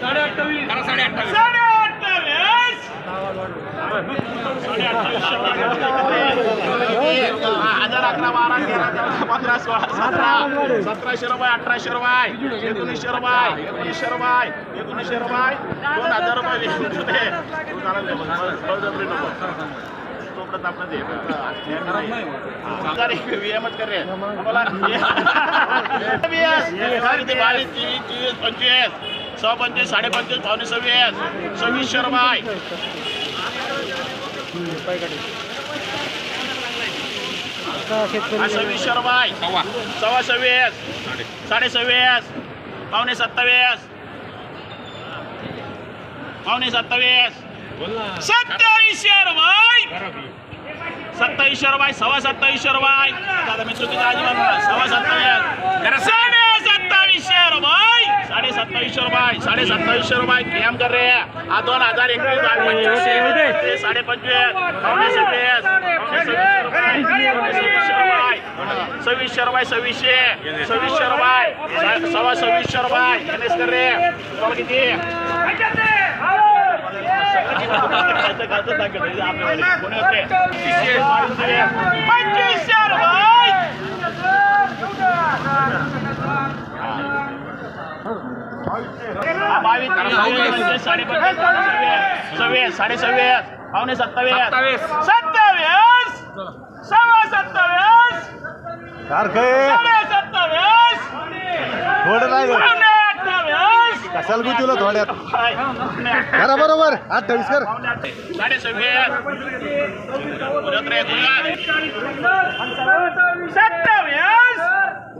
साडे अठ्ठावीस साडे अठ्ठावीस हजार अकरा बारा तेरा चौदा पंधरा सोळा सतरा सतराशे रुपये अठराशे रुपये एकोणीसशे रुपये एकोणीसशे रुपये एकोणीसशे रुपये दोन हजार रुपये एक कर बावीस तेवीस चोवीस पंचवीस सहा पंचवीस पावणे सव्वीस सव्वीसशे रुपये सव्वीसशे रुपये सव्वा. सव्वा सव्वीस साडे सव्वीस पावणे सत्तावीस. पावणे सत्तावीस. सत्तावीसशे रुपये सत्तावीसशे रुपये सव्वा सत्तावीसशे रुपये दादा मी चुकीचा अजिबात म्हणा सव्वा सत्तावीस साडे सत्तावीसशे रुपये साडे सत्तावीसशे रुपये साडे सत्तावीसशे रुपये केम कर रे हा. दोन हजार एकवीस साडे पंचवीस. पावणे सव्वीस. सव्वीसशे रुपये सव्वीसशे सव्वीसशे रुपये सव्वा सव्वीसशे रुपये गणेश कर रे किती खायचं खायचं टाकत आपल्याला कोणी होते पंचवीसशे रुपये हा, बावीस तेवीस, साडे पंचवीस सव्वीस सव्वीस साडे सव्वीस पावणे सत्तावीस सत्तावीस सव्वा सत्तावीस सत्तावीस थोडं राहिलं पावणे अठ्ठावीस तुला थोड्यात हाय, करा बरोबर. अठ्ठावीस कर. साडे सव्वीस पुरत रे गुलाब सत्तावीस.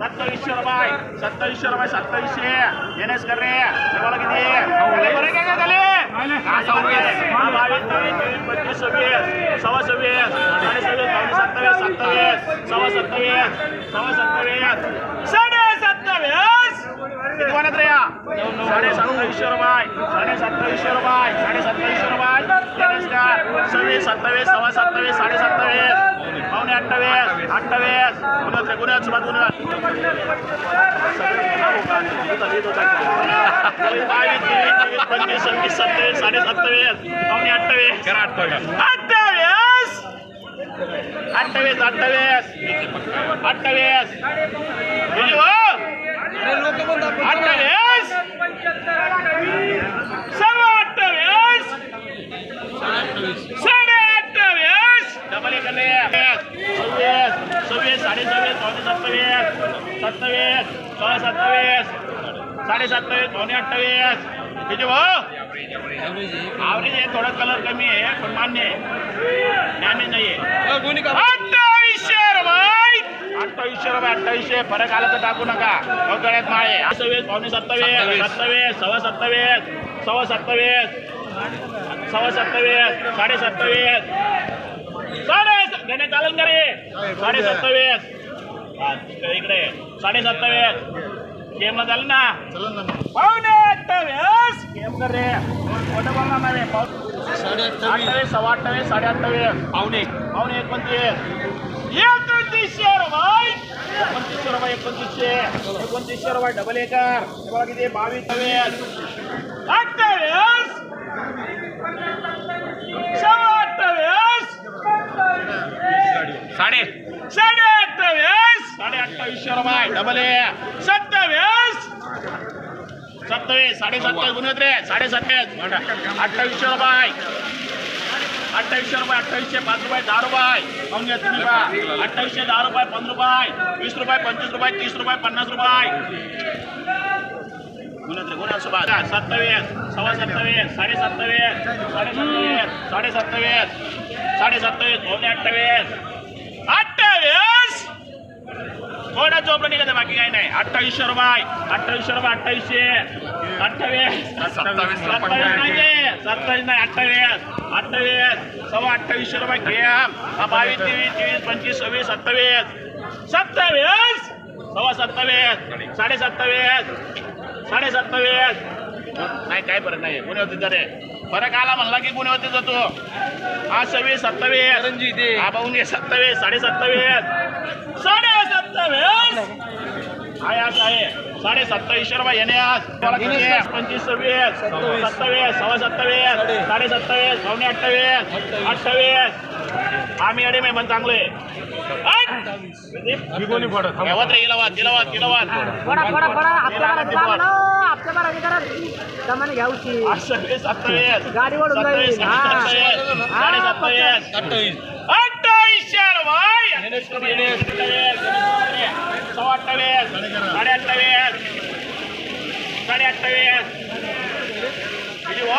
सत्तावीसशे रुपये. सत्तावीसशे रुपये सत्तावीसशे. येणेच कर रे. तुम्हाला किती झाले? बावीस तेवीस चोवीस पंचवीस सव्वीस. सव्वा सव्वीस. साडे सव्वीस पावणे सत्तावीस सत्तावीस. सव्वा सत्तावीस. सव्वा सत्तावीस. साडे सत्तावीस. किती म्हणत रे या साडे सत्तावीसशे रुपये साडे सत्तावीसशे रुपये साडे सत्तावीसशे रुपये सव्वीस सत्तावीस सव्वा सत्तावीस साडे सत्तावीस पावणे अठ्ठावीस अठ्ठावीस गुन्ह्यात रे गुन्ह्यात सुरुवात गुन्ह्यात पंचवीस सव्वीस सत्तावीस साडे सत्तावीस पावणे अठ्ठावीस अठ्ठावीस अठ्ठावीस अठ्ठावीस अठ्ठावीस अठ्ठावीस. सव्वा अठ्ठावीस साडे अठ्ठावीस डबल एक आले. सव्वीस. सव्वीस साडे सव्वीस पावणे सत्तावीस. सत्तावीस सोळा सत्तावीस. साडे सत्तावीस पावणे अठ्ठावीस. किती भाऊ आवरेज आहे थोडा कलर कमी आहे पण मान्य आहे. डॅमेज नाही आहे अठ्ठावीसशे रुपये अठ्ठावीसशे फरक आला तर टाकू नका. गळ्यात माळे सव्वीस पावणे सत्तावीस. सत्तावीस. सव्वा सत्तावीस. सव्वा सत्तावीस. सव्वा सत्तावीस. साडे सत्तावीस. साडे घेणे चालेल का रे साडे सत्तावीस. इकडे साडे सत्तावीस. गेम झालं ना? पावणे अठ्ठावीस. गेम कर रे. खोटं बोलणार नाही रे. पाव- अठ्ठावीस. सव्वा अठ्ठावीस साडे अठ्ठावीस. पावणे. पावणे एकोणतीस. एकोणतीसशे रुपये एकोणतीसशे रुपये एकोणतीसशे. एकोणतीसशे रुपये डबल एकर हे बघा किती बावीस. अठ्ठावीस. अठ्ठावीस अठ्ठावीस साडे. साडे अठ्ठावीस साडे अठ्ठावीसशे रुपये डबल ए सत्तावीस. सत्तावीस साडे सत्तावीस रे साडे सत्तावीस अठ्ठावीसशे रुपये अठ्ठावीसशे रुपये अठ्ठावीसशे पाच रुपये दहा रुपये. पाहून घ्या तुम्ही. बा. अठ्ठावीसशे दहा रुपये पंधरा रुपये. वीस रुपये पंचवीस रुपये तीस रुपये पन्नास रुपये. सुभाष? सत्तावीस सव्वा सत्तावीस साडे सत्तावीस साडे सत्तावीस साडे सत्तावीस साडे सत्तावीस अठ्ठावीस अठ्ठावीस थोडा चोपडा बाकी काही नाही. अठ्ठावीसशे रुपये अठ्ठावीसशे रुपये अठ्ठावीसशे. अठ्ठावीस. सत्तावीस नाहीये. सत्तावीस नाही अठ्ठावीस अठ्ठावीस सव्वा अठ्ठावीसशे रुपये घ्या हा बावीस तेवीस तेवीस पंचवीस सव्वीस सत्तावीस सत्तावीस सव्वा सत्तावीस साडे सत्तावीस साडे सत्तावीस नाही काय फरक नाही. गुन्हेवरती जरे फरक आला म्हणला की गुन्हेवरती जातो. हा सव्वीस सत्तावीस हा पाहून घे सत्तावीस साडे सत्तावीस साडे सत्तावीस आहे आज आहे. साडे सत्तावीसशे रुपये येणे आज? पंचवीस सव्वीस. सत्तावीस. सव्वा सत्तावीस. साडे सत्तावीस पावणे अठ्ठावीस. अठ्ठावीस. आम्ही अडे पण चांगले. ठेवत रे गेला वाद गेला वाद गेला वाद. फोडा फोडा. फोडा हप्त्या भराची काम ना हप्त्या भराची करा दमाने घ्यावची आज सत्तावीस. सत्तावीस सत्तावीस. सत्तावीस. साडे सत्तावीस अठ्ठावीसशे रुपये सव्वा अठ्ठावीस साडे अठ्ठावीस साडे अठ्ठावीस किती हो?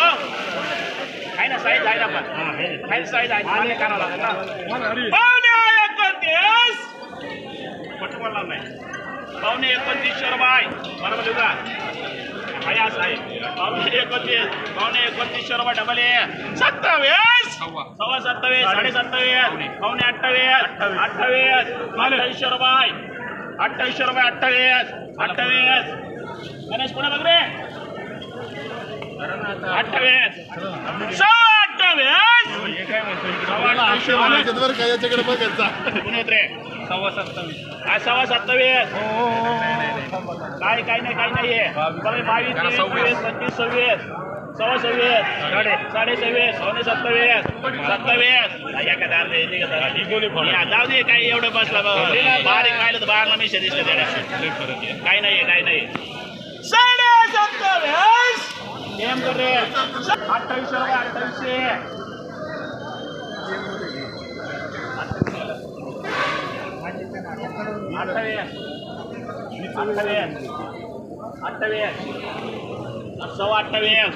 आहे ना साईज आहे ना पण. आहे. साईज आहे. पाहुणे कानाला लागत ना पाहुणे एकोणतीस. खोटं बोलणार नाही. पाहुणे एकोणतीसशे रुपये बरोबर लिहू का? आहे असं आहे. पाहुणे एकोणतीस पाहुणे एकोणतीसशे रुपये डबल सत्तावीस. सव्वा. सत्तावीस साडे सत्तावीस पाहुणे अठ्ठावीस अठ्ठावीस. अठ्ठावीसशे रुपये अठ्ठावीसशे रुपये अठ्ठावीस अठ्ठावीस. गणेश पुणे बघ रे. अठ्ठावीस. सव्वा अठ्ठावीस. सव्वा रुपये. काय याच्याकडे बघायचा पुणे उतरे. सव्वा सत्तावीस. हा सव्वा सत्तावीस. काय काय नाही काय नाहीये. बघा, बावीस चोवीस पंचवीस सव्वीस. सव्वा सव्वीस साडे साडे सव्वीस सोने सत्तावीस सत्तावीस. जाऊ दे काही एवढं बसला बारीक पाहिलं तर बाहेरला मी दिसलं त्याला. काय नाहीये काय नाही. साडे सत्तावीस! नेम कर रे. अठ्ठावीसशे रुपये अठ्ठावीसशे. अठ्ठावीस. अठ्ठावीस. अठ्ठावीस. सव्वा अठ्ठावीस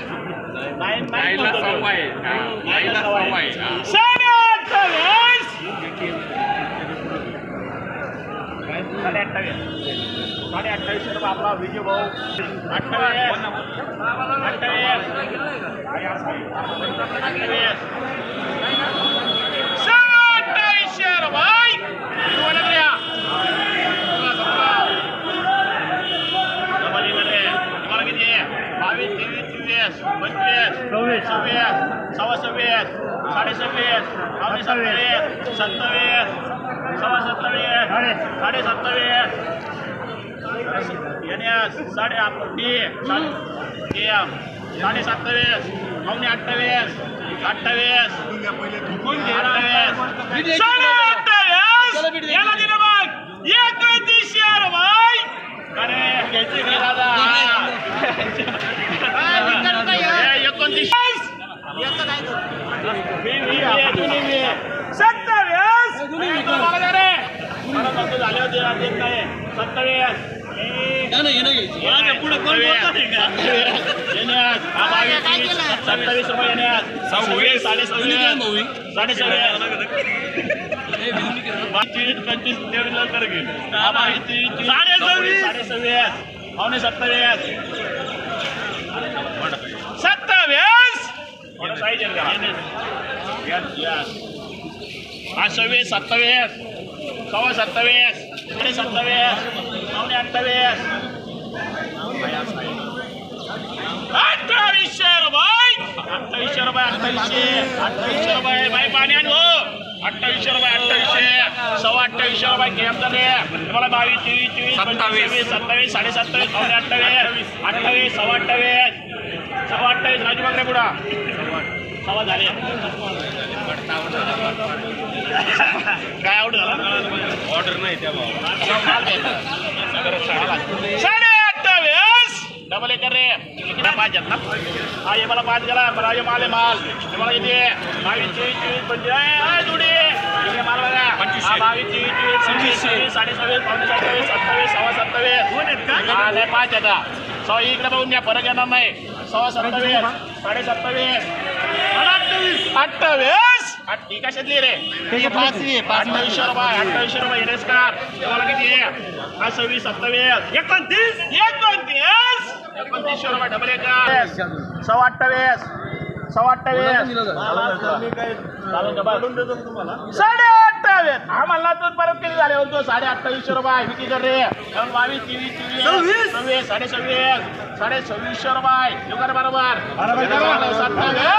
नाईन नाईन नाईनला सव्वा आहे. साडे अठ्ठावीस साडे अठ्ठावीस साडे अठ्ठावीसशे रुपये आपला विजय भाऊ अठ्ठावीस अठ्ठावीस अठ्ठावीस सव्वा अठ्ठावीसशे रुपये बोला द्या डबल इकडे तुम्हाला किती आहे बावीस तेवीस चोवीस पंचवीस सव्वीस सव्वीस सव्वा सव्वीस साडे सव्वीस पावणे सत्तावीस सत्तावीस सव्वा सत्तावीस साडे सत्तावीस येण्यास साडे आठ टी साडे साडे सत्तावीस पावणे अठ्ठावीस अठ्ठावीस अठ्ठावीस साडे अठ्ठावीस याला दिलं मग एकोणतीसशे रुपये अरे घ्यायची का दादा. एकोणतीस. सत्तावीस. झाले होते सत्तावीस सव्वीस साडे सव्वीस साडे सव्वीस पंचवीस साडे सव्वीस. साडे सव्वीस पावणे सत्तावीस! सव्वीस सत्तावीस सव्वा सत्तावीस? साडे सत्तावीस. पावणे अठ्ठावीस. अठ्ठावीसशे रुपये. अठ्ठावीसशे रुपये अठ्ठावीसशे. अठ्ठावीसशे रुपये. बाई पाणी आण. हो अठ्ठावीसशे रुपये अठ्ठावीसशे. सव्वा अठ्ठावीसशे रुपये गेम झाले तुम्हाला बावीस तेवीस चोवीस सव्वीस सत्तावीस. साडे सत्तावीस पावणे अठ्ठावीस. अठ्ठावीस सव्वा अठ्ठावीस. सव्वा अठ्ठावीस राजू बागरे झाले. काय आवड झाला ऑर्डर नाही त्या साडे अठ्ठावीस! डबल एक रे. किती पाच आहेत ना? हा हे मला पाच गेला. मला हे माल आहे माल. हे मला किती आहे? बावीस चोवीस चोवीस पंचवीस जुडी. आहे माल बघा. हा बावीस चोवीस चोवीस सव्वीस सव्वीस साडे सव्वीस पावणे सत्तावीस सत्तावीस. सव्वा सत्तावीस हा नाही पाच आता सव्वा इकडे बघून घ्या फरक येणार नाही. सव्वा सत्तावीस साडे सत्तावीस अठ्ठावीस. अठ्ठावीस. ही कशातली रे? अठ्ठावीसशे रुपये अठ्ठावीसशे रुपये इरेस का तुम्हाला किती आहे? हा सव्वीस सत्तावीस. एकोणतीस? एकोणतीस? एकोणतीसशे रुपये डबल एक. सव्वा अठ्ठावीस सव्वा अठ्ठावीस साडे अठ्ठावीस आम्हाला तो परत किती झाले? बोलतो साडे अठ्ठावीसशे रुपये. विकी कर रे? कारण बावीस तेवीस चोवीस सव्वीस साडे सव्वीस साडे सव्वीसशे रुपये येऊ कर बरोबर सत्तावीस.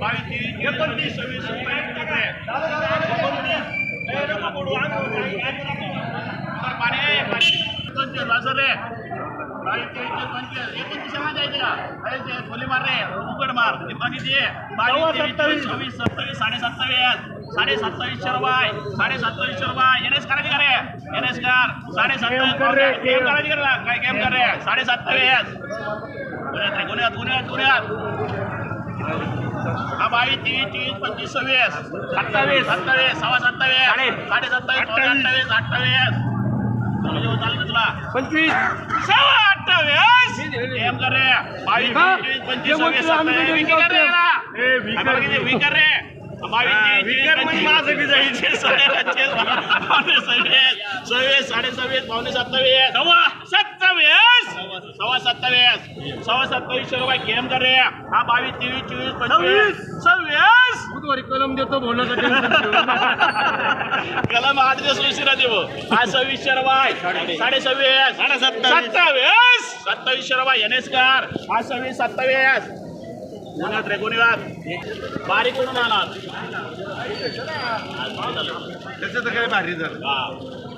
बावीस वीस एकोणतीस सव्वीस सत्तावीस ए, खोली मार रे उघड मार ते दे सव्वीस सत्तावीस साडे सत्तावीस साडे सत्तावीसशे रुपये साडे सत्तावीसशे रुपये एन एस करायची का रे एन एस कार साडे सत्तावीस गेम करायची काय गेम कर रे साडे सत्तावीस गुन्ह्यात गुन्ह्यात गुन्ह्यात हा बावीस तेवीस तेवीस पंचवीस सव्वीस. सत्तावीस. सत्तावीस सव्वा सत्तावीस. साडे सत्तावीस अठ्ठावीस. अठ्ठावीस तुला? पंचवीस. सव्वा अठ्ठावीस. गेम कर रे. बावीस तेवीस पंचवीस सव्वीस सत्तावीस. विकी कर रे सव्वीस सव्वीस साडे सव्वीस पावणे सत्तावीस. सव्वा. सत्तावीस सव्वा सत्तावीस. सव्वा सत्तावीसशे रुपये गेम कर रे. हा बावीस तेवीस चोवीस पंचवीस सव्वीस! बुधवारी कलम देतो बोलण्याचं कलम आठ दिवस उशिरा देऊ. हा सव्वीसशे रुपये साडे सव्वीस साडे सत्तावीस. सत्तावीसशे रुपये एन एस कार. हा सव्वीस सत्तावीस. गुन्ह्यात रे गुन्ह्यात बारीक करून आणा त्याचं तर काय भारी झालं.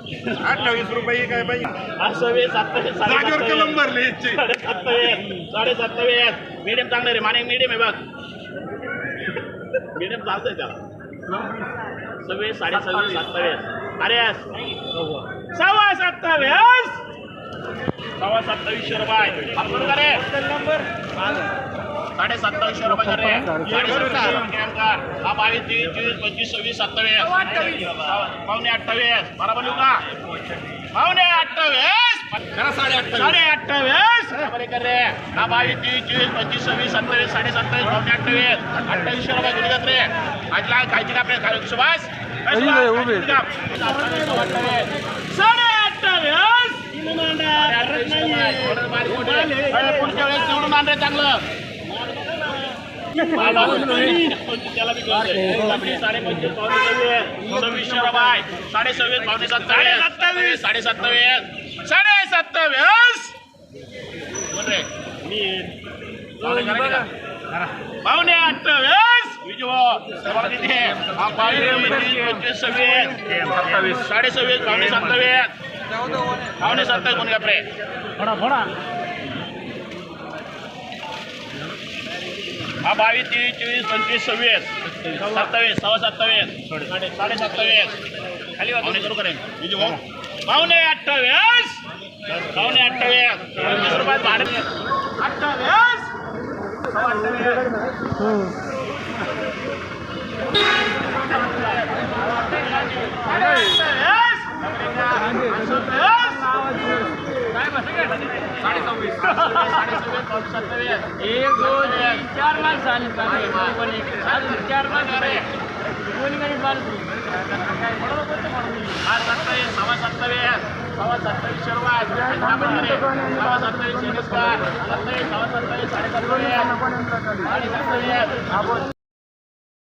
अठ्ठावीस रुपये काय पाहिजे हा सव्वीस सत्तावीस साडे जागेवर. कलम भरले याचे. साडे सत्तावीस साडे सत्तावीस मीडियम चांगलं रे माने मीडियम आहे बघ. मीडियम चालतंय त्याला. सव्वीस साडे सव्वीस सत्तावीस अरे सव्वा सत्तावीस. सव्वा सत्तावीसशे रुपये. नंबर साडे सत्तावीसशे रुपये कर रे साडे सत्तावीसशे रुपये काम कर हा बावीस तेवीस चोवीस पंचवीस सव्वीस सत्तावीस. पावणे अठ्ठावीस. बरोबर लिहू का? पावणे अठ्ठावीस. साडे अठ्ठावीस रे? हा बावीस तेवीस चोवीस पंचवीस सव्वीस सत्तावीस साडे सत्तावीस पावणे अठ्ठावीस. अठ्ठावीसशे रुपये गुणी जात रे. आजला खायची का आपल्या खायची? सुभाष? साडे अठ्ठावीस पुढच्या वेळेस निवडून आण रे चांगलं त्याला बी कळतंय. आपली साडे पंचवीस पावणे सव्वीस साडे पावणे सत्तावीस साडे सत्तावीस साडे सत्तावीस बोल रे पावणे अठ्ठावीस पंचवीस, सव्वीस साडे सव्वीस पावणे सत्तावीस पावणे सत्तावीस कोण रे फोडा फोडा हा बावीस तेवीस चोवीस पंचवीस सव्वीस. सत्तावीस सव्वा सत्तावीस. साडे सत्तावीस खाली वाजवणे करू करेन. पावणे अठ्ठावीस. पावणे अठ्ठावीस. पंचवीस रुपयात भाडे अठ्ठावीस. साडे सव्वीस साडे सव्वीस एक दोन तीन चार माणसं एक अजून चार माणसं अरे कोणी काही माणसं हा सत्तावीस सव्वा सत्तावीस सव्वा सव्वा सत्तावीस सत्तावीस सव्वा सत्तावीस साडे सत्तावीस